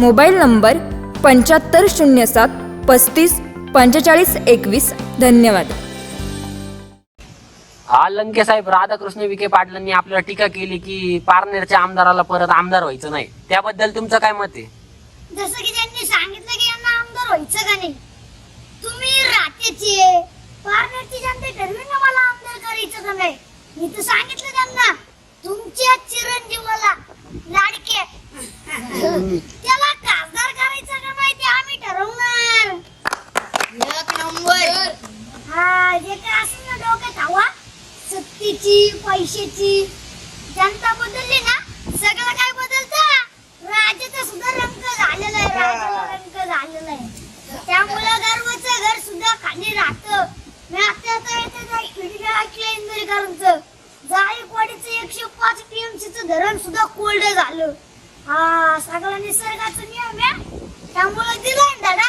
mobile number पंच्याहत्तर शून्य सात पस्तीस पंचेचाळीस एकवीस. धन्यवाद. हा लंके साहेब राधाकृष्ण विखे पाटलांनी आपल्याला टीका केली की पारनेरच्या आमदाराला परत आमदार व्हायचं नाही. त्याबद्दल तुमचं काय मत आहे? जसं की त्यांनी सांगितलं की यांना आमदार व्हायचं का नाही? तुम्ही रात्याचे पारनेरची जनता ठरवी ना मला आमदार करायचं का नाही? मी तर सांगितलं त्यांना तुमच्या चिरंजीवाला लाडके. वर. हा जे काय असं ना डोक्यात हवा? सत्तेची पैशाची. जनता बदलली ना सगळं काय बदलतं? राज्याचा सुद्धा रंग झालेला आहे राजाचा रंग झालेला आहे. त्यामुळे गर्वाचं घर सुद्धा खाली राहतं. मी आता आता येते एकशे पाच टीएमसीचं धरण सुद्धा कोल्ड झालं. हा सगळा निसर्गाचं नियम आहे. त्यामुळे दिलाय दादा.